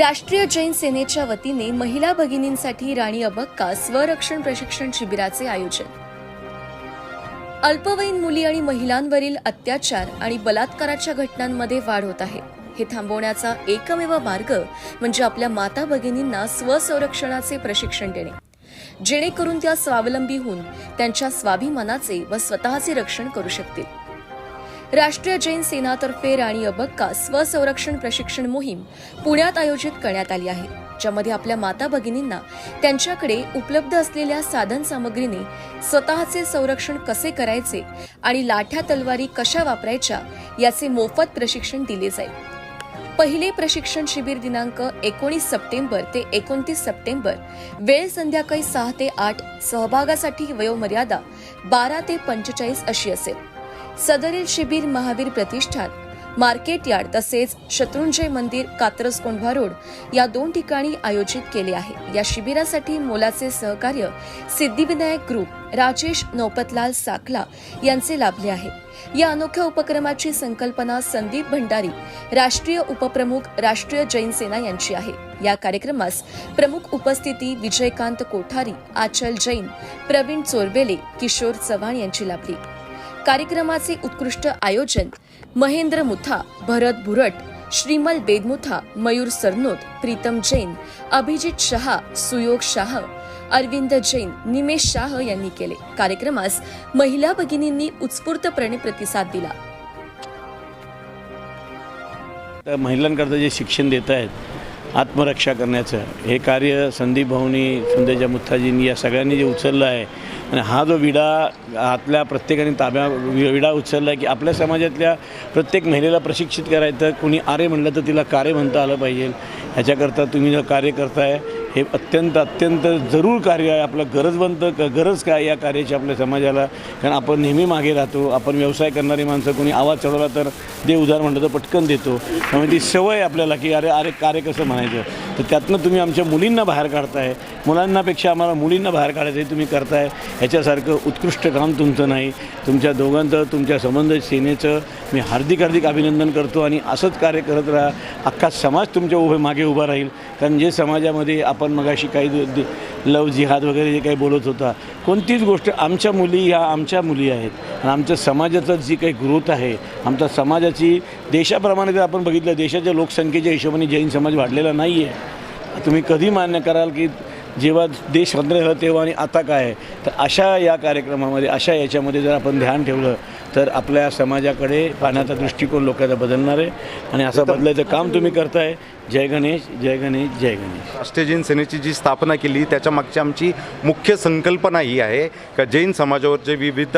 राष्ट्रीय जैन सेनेच्या वतीने महिला भगिनींसाठी राणी अबक्का स्वरक्षण प्रशिक्षण शिबिराचे आयोजन. अल्पवयीन मुली आणि महिलांवरील अत्याचार आणि बलात्काराच्या घटनांमध्ये वाढ होत आहे. हे थांबवण्याचा एकमेव मार्ग म्हणजे आपल्या माता भगिनींना स्वसंरक्षणाचे प्रशिक्षण देणे. जेणेकरून त्या स्वावलंबी होऊन त्यांच्या स्वाभिमानाचे व स्वतःचे रक्षण करू शकतील. राष्ट्रीय जैन सेनातर्फे राणी अबक्का स्वसंरक्षण प्रशिक्षण मोहीम पुण्यात आयोजित करण्यात आली आहे ज्यामध्ये आपल्या माता भगिनींना त्यांच्याकडे उपलब्ध असलेल्या साधन सामग्रीने स्वतःचे संरक्षण कसे करायचे आणि लाठ्या तलवारी कशा वापरायच्या याचे मोफत प्रशिक्षण दिले जाईल. पहिले प्रशिक्षण शिबिर दिनांक एकोणीस सप्टेंबर ते एकोणतीस सप्टेंबर वेळ संध्याकाळी सहा ते आठ सहभागासाठी वयोमर्यादा बारा ते पंचेचाळीस अशी असेल. सदरील शिबिर महावीर प्रतिष्ठान मार्केट यार्ड तसेच शत्रुंजय मंदिर कात्रज कोंढवा रोड या दोन ठिकाणी आयोजित केले आहे. या शिबिरासाठी मोलाचे सहकार्य सिद्धिविनायक ग्रुप राजेश नौपतलाल साकला यांचे लाभले आहे. या अनोख्या उपक्रमाची संकल्पना संदीप भंडारी राष्ट्रीय उपप्रमुख राष्ट्रीय जैन सेना यांची आहे. या कार्यक्रमास प्रमुख उपस्थिती विजयकांत कोठारी आचल जैन प्रवीण चोरबेले किशोर चव्हाण यांची लाभली. कार्यक्रमाचे उत्कृष्ट आयोजन महेंद्र मुथा भरत भुरट श्रीमल बेदमुथा मयूर सरनोत प्रीतम जैन अभिजित शहा सुयोग शाह अरविंद जैन निमेश शाह यांनी केले. कार्यक्रमास महिला भगिनींनी उत्स्फूर्तपणे प्रतिसाद दिला. तर महिलांकरता जे शिक्षण देत आहेत आत्मरक्षा करण्याचं हे कार्य संदीप भाऊनी सुंदेजा मुथाजींनी या सगळ्यांनी जे उचललं आहे आणि हा जो विडा आतल्या प्रत्येकाने ताब्या विडा उचलला आहे की आपल्या समाजातल्या प्रत्येक महिलेला प्रशिक्षित करायचं कुणी आरे म्हणलं तर तिला कार्य म्हणता आलं पाहिजे. ह्याच्याकरता तुम्ही जे कार्य करताय हे अत्यंत अत्यंत जरूर कार्य आहे. आपलं गरज बनतं क गरज काय या कार्याची आपल्या समाजाला? कारण आपण नेहमी मागे राहतो आपण व्यवसाय करणारी माणसं कोणी आवाज चढवला तर दे उदाहरण म्हणलं तर पटकन देतो. त्यामुळे ती सवय आपल्याला की अरे अरे कार्य कसं म्हणायचं? तर त्यातनं तुम्ही आमच्या मुलींना बाहेर काढताय. मुलांनापेक्षा आम्हाला मुलींना बाहेर काढायचं हे तुम्ही करताय. ह्याच्यासारखं उत्कृष्ट काम तुमचं नाही. तुमच्या दोघांचं तुमच्या संबंध सेनेचं मी हार्दिक हार्दिक अभिनंदन करतो आणि असंच कार्य करत राहा. अख्खा समाज तुमच्या उभे मागे उभा राहील. कारण जे समाजामध्ये आपण मगाशी काही लव जिहाद वगैरे जे काही बोलत होता कोणतीच गोष्ट आमच्या मुली ह्या आमच्या मुली आहेत. आणि आमच्या समाजाचं जी काही ग्रोथ आहे आमच्या समाजाची देशाप्रमाणे जर आपण बघितलं देशाच्या लोकसंख्येच्या हिशोबाने जैन समाज वाढलेला नाही आहे तुम्ही कधी मान्य कराल की जेव्हा देश स्वतंत्र झाला तेव्हा आणि आता काय आहे? तर अशा या कार्यक्रमामध्ये अशा याच्यामध्ये जर आपण ध्यान ठेवलं तर आपल्या समाजाकडे पाहण्याचा दृष्टिकोन लोकांचा बदलणार आहे. आणि असं बदलायचं काम तुम्ही करताय. जय गणेश जय गणेश जय गणेश. राष्ट्रीय जैन सेनेची जी स्थापना केली त्याच्या मागची आमची मुख्य संकल्पना ही आहे का जैन समाजावर जे विविध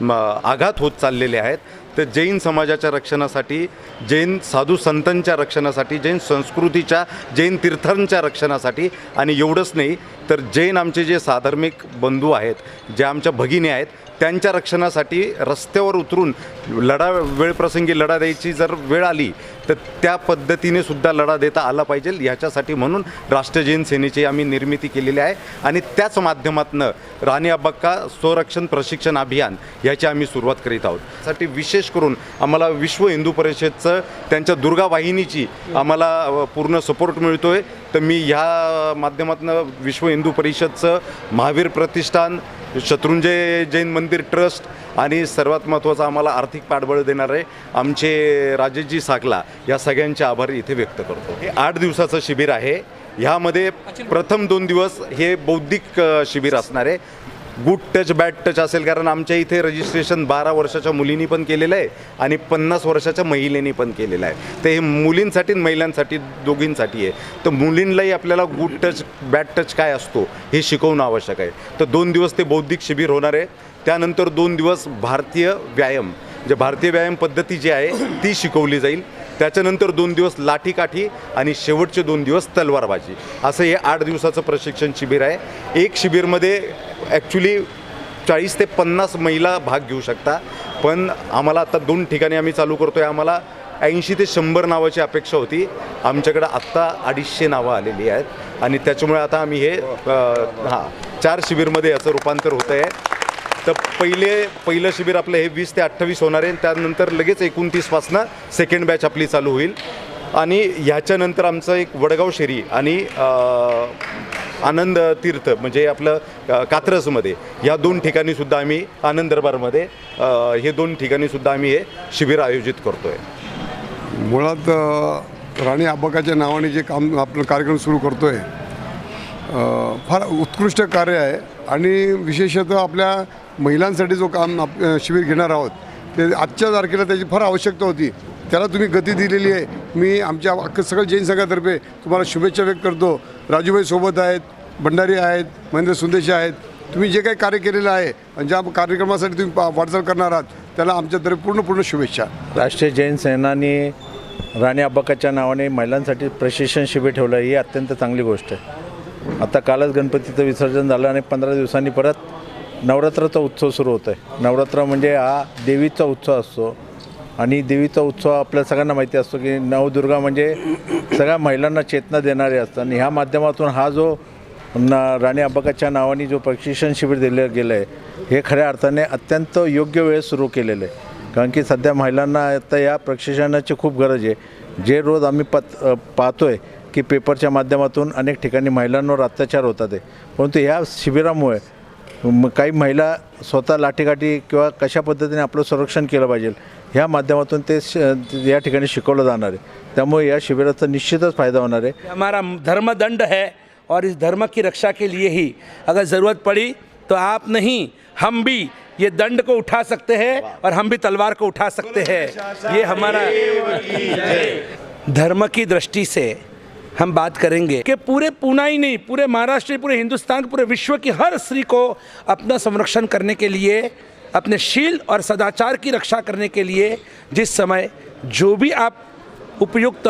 म, आघात होत चाललेले आहेत तर जैन समाजाच्या रक्षणासाठी जैन साधू संतांच्या रक्षणासाठी जैन संस्कृतीच्या जैन तीर्थांच्या रक्षणासाठी आणि एवढंच नाही तर जैन आमचे जे साधर्मिक बंधू आहेत जे आमच्या भगिनी आहेत त्यांच्या रक्षणासाठी रस्त्यावर उतरून लढा वेळप्रसंगी लढा द्यायची जर वेळ आली तर त्या पद्धतीने सुद्धा लढा देता आला पाहिजे. ह्याच्यासाठी म्हणून राष्ट्रीय जैन सेनेची आम्ही निर्मिती केलेली आहे. आणि त्याच माध्यमातून राणी अब्बक्का स्वरक्षण प्रशिक्षण अभियान याची आम्ही सुरुवात करीत आहोत. साठी विशेष करून आम्हाला विश्व हिंदू परिषदचं त्यांच्या दुर्गा वाहिनीची आम्हाला पूर्ण सपोर्ट मिळतो आहे तर मी ह्या माध्यमातून विश्व हिंदू परिषदचं महावीर प्रतिष्ठान शत्रुंजय जैन मंदिर ट्रस्ट आणि सर्वात महत्त्वाचं आम्हाला आर्थिक पाठबळ देणारे आमचे राजेशजी साकला या सगळ्यांचे आभार इथे व्यक्त करतो. हे आठ दिवसाचं शिबिर आहे. ह्यामध्ये प्रथम दोन दिवस हे बौद्धिक शिबिर असणार आहे. गुड टच बॅड टच असेल कारण आमच्या इथे रजिस्ट्रेशन बारा वर्षाच्या मुलींनी पण केलेलं आहे आणि पन्नास वर्षाच्या महिलेनी पण केलेलं आहे. तर हे मुलींसाठी महिलांसाठी दोघींसाठी आहे. तर मुलींलाही आपल्याला गुड टच बॅड टच काय असतो हे शिकवणं आवश्यक आहे. तर दोन दिवस ते बौद्धिक शिबिर होणार आहे. त्यानंतर दोन दिवस भारतीय व्यायाम. जे भारतीय व्यायाम पद्धती जी आहे ती शिकवली जाईल. त्याच्यानंतर दोन दिवस लाठीकाठी आणि शेवटचे दोन दिवस तलवारबाजी. असं हे आठ दिवसाचं प्रशिक्षण शिबिर आहे. एक शिबिरमध्ये ॲक्च्युली चाळीस ते पन्नास महिला भाग घेऊ शकता. पण आम्हाला आता दोन ठिकाणी आम्ही चालू करतो आहे आम्हाला ऐंशी ते शंभर नावाची अपेक्षा होती. आमच्याकडं आत्ता अडीचशे नावं आलेली आहेत. आणि त्याच्यामुळे आता आम्ही हे हां चार शिबिरमध्ये याचं रूपांतर होतं आहे तर पहिले पहिलं शिबिर आपलं हे वीस ते अठ्ठावीस होणार आहे. त्यानंतर लगेच एकोणतीसपासनं सेकंड बॅच आपली चालू होईल. आणि ह्याच्यानंतर आमचं एक वडगाव शेरी आणि आनंद तीर्थ म्हणजे आपलं कात्रसमध्ये कात्रजमध्ये या दोन ठिकाणीसुद्धा आम्ही आनंद दरबारमध्ये हे दोन ठिकाणीसुद्धा आम्ही हे शिबिर आयोजित करतो आहे मुळात राणी अब्बाकाच्या नावाने जे काम आपलं कार्यक्रम सुरू करतो आहे फार उत्कृष्ट कार्य आहे. आणि विशेषतः आपल्या महिलांसाठी जो काम आप शिबिर घेणार आहोत ते आजच्या तारखेला त्याची फार आवश्यकता होती. त्याला तुम्ही गती दिलेली आहे. मी आमच्या अख्खं सगळं जैन संघातर्फे तुम्हाला शुभेच्छा व्यक्त करतो. राजूभाई सोबत आहेत भंडारी आहेत महेंद्र सुंदेशी आहेत. तुम्ही जे काही कार्य केलेलं आहे आणि ज्या कार्यक्रमासाठी तुम्ही पा- वाटचाल करणार आहात त्याला आमच्यातर्फे पूर्ण पूर्ण शुभेच्छा. राष्ट्रीय जैन सेनानी राणी अब्बाकाच्या नावाने महिलांसाठी प्रशिक्षण शिबिर ठेवलं ही अत्यंत चांगली गोष्ट आहे. आता कालच गणपतीचं विसर्जन झालं आणि पंधरा दिवसांनी परत नवरात्राचा उत्सव सुरू होतो आहे. नवरात्र म्हणजे हा देवीचा उत्सव असतो. आणि देवीचा उत्सव आपल्या सगळ्यांना माहिती असतो की नवदुर्गा म्हणजे सगळ्या महिलांना चेतना देणारे असतात. आणि ह्या माध्यमातून हा जो न राणी अब्बाकाच्या नावाने जो प्रशिक्षण शिबिर दिलं गेलं आहे हे खऱ्या अर्थाने अत्यंत योग्य वेळ सुरू केलेलं आहे. कारण की सध्या महिलांना आता या प्रशिक्षणाची खूप गरज आहे. जे रोज आम्ही पत पाहतो आहे की पेपरच्या माध्यमातून अनेक ठिकाणी महिलांवर अत्याचार होतात आहे परंतु ह्या शिबिरामुळे म- काही महिला स्वतः लाठीकाठी किंवा कशा पद्धतीने आपलं संरक्षण केलं पाहिजे ह्या माध्यमातून ते श या ठिकाणी शिकवलं जाणार आहे. त्यामुळे या शिबिराचा निश्चितच फायदा होणार आहे. हमारा धर्मदंड है और इस धर्म की रक्षा के लिए ही अगर ज़रूरत पड़ी तो आप नहीं हम भी ये दंड को उठा सकते हैं और हम भी तलवार को उठा सकते हैं। ये हमारा धर्म की दृष्टि से हम बात करेंगे कि पूरे पूना ही नहीं, पूरे महाराष्ट्र पूरे हिंदुस्तान, पूरे विश्व की हर स्त्री को अपना संरक्षण करने के लिए, अपने शील और सदाचार की रक्षा करने के लिए जिस समय जो भी आप उपयुक्त,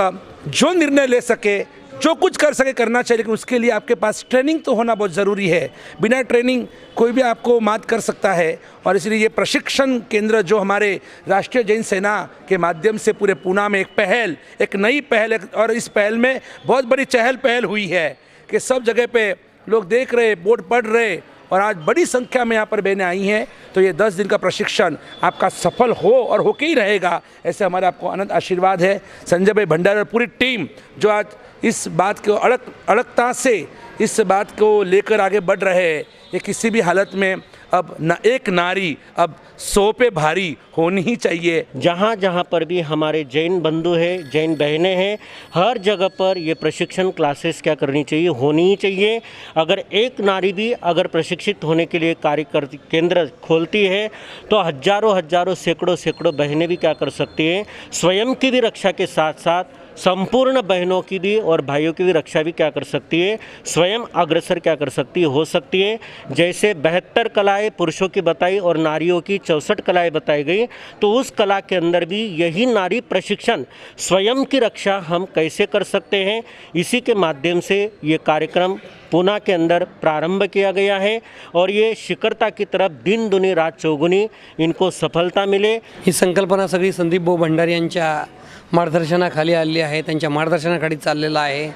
जो निर्णय ले सके जो कुछ कर सके करना चाहिए, लेकिन उसके लिए आपके पास ट्रेनिंग तो होना बहुत ज़रूरी है। बिना ट्रेनिंग कोई भी आपको मात कर सकता है, और इसलिए ये प्रशिक्षण केंद्र जो हमारे राष्ट्रीय जैन सेना के माध्यम से पूरे पूना में एक पहल, एक नई पहल और इस पहल में बहुत बड़ी चहल पहल हुई है कि सब जगह पर लोग देख रहे, बोर्ड पढ़ रहे और आज बड़ी संख्या में यहाँ पर बहनें आई हैं तो ये दस दिन का प्रशिक्षण आपका सफल हो और होके ही रहेगा, ऐसे हमारे आपको अनंत आशीर्वाद है। संजय भाई भंडार और पूरी टीम जो आज इस बात को अड़क, अड़कता से इस बात को लेकर आगे बढ़ रहे हैं, ये किसी भी हालत में अब न एक नारी अब सौ पे भारी होनी ही चाहिए। जहाँ जहाँ पर भी हमारे जैन बंधु हैं, जैन बहनें हैं, हर जगह पर ये प्रशिक्षण क्लासेस क्या करनी चाहिए? होनी ही चाहिए। अगर एक नारी भी अगर प्रशिक्षित होने के लिए कार्य कर, केंद्र खोलती है तो हज़ारों हज़ारों सैकड़ों सैकड़ों बहनें भी क्या कर सकती हैं? स्वयं की भी रक्षा के साथ साथ संपूर्ण बहनों की भी और भाइयों की भी रक्षा भी क्या कर सकती है? स्वयं अग्रसर क्या कर सकती है? हो सकती है। जैसे बहत्तर कलाएँ पुरुषों की बताई और नारियों की चौसठ कलाएँ बताई गई तो उस कला के अंदर भी यही नारी प्रशिक्षण, स्वयं की रक्षा हम कैसे कर सकते हैं? इसी के माध्यम से ये कार्यक्रम पूना के अंदर प्रारंभ किया गया है और ये शिखरता की तरफ दिन दुनी रात चौगुनी इनको सफलता मिले। ही संकल्पना सगळी संदीप भाऊ भंडारी यांच्या मार्गदर्शनाखाली आलेली आहे त्यांच्या मार्गदर्शनाखाली चाललेलं आहे.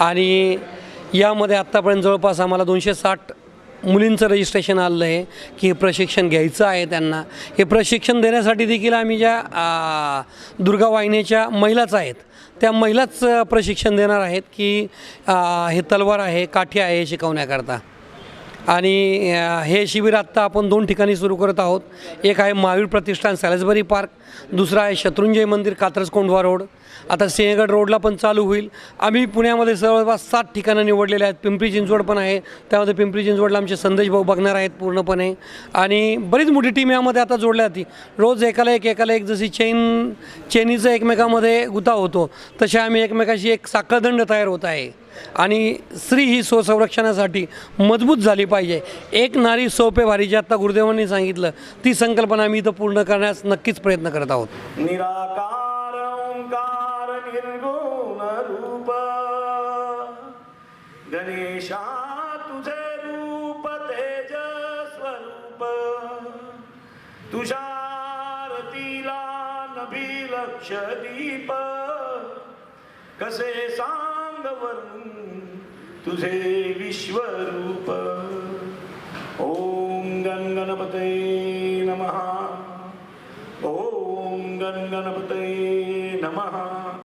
आणि यामध्ये आत्तापर्यंत जवळपास आम्हाला दोनशे साठ मुलींचं रजिस्ट्रेशन आलं आहे की हे प्रशिक्षण घ्यायचं आहे त्यांना. हे प्रशिक्षण देण्यासाठी देखील आम्ही ज्या दुर्गा वाहिनीच्या महिलाच आहेत त्या महिलाच प्रशिक्षण देणार आहेत की हे तलवार आहे काठी आहे शिकवण्याकरता. आणि हे शिबिर आत्ता आपण दोन ठिकाणी सुरू करत आहोत. एक आहे महावीर प्रतिष्ठान सॅलेसबरी पार्क दुसरा आहे शत्रुंजय मंदिर कात्रज कोंढवा रोड आता सिंहगड रोडला पण चालू होईल. आम्ही पुण्यामध्ये जवळपास सात ठिकाणं निवडलेले आहेत. पिंपरी चिंचवड पण आहे. त्यामध्ये पिंपरी चिंचवडला आमचे संदेश भाऊ बघणार आहेत पूर्णपणे. आणि बरीच मोठी टीम यामध्ये आता जोडल्या जाती. रोज एकाला एक एकाला एक जशी चेन चेनीचं एकमेकामध्ये गुता होतो तसे आम्ही एकमेकाशी एक साखळदंड तयार होत आहे. आणि स्त्री ही स्वसंरक्षणासाठी मजबूत झाली पाहिजे. एक नारी सोपे भारी जे आत्ता गुरुदेवांनी सांगितलं ती संकल्पना आम्ही इथं पूर्ण करण्यास नक्कीच प्रयत्न करत आहोत. निराकार गणेशा तुझे रूप तेज स्वरूप तुषारतीला नभी लक्ष दीप कसे सांग वरून तुझे विश्वरूप. ओम गण नमहा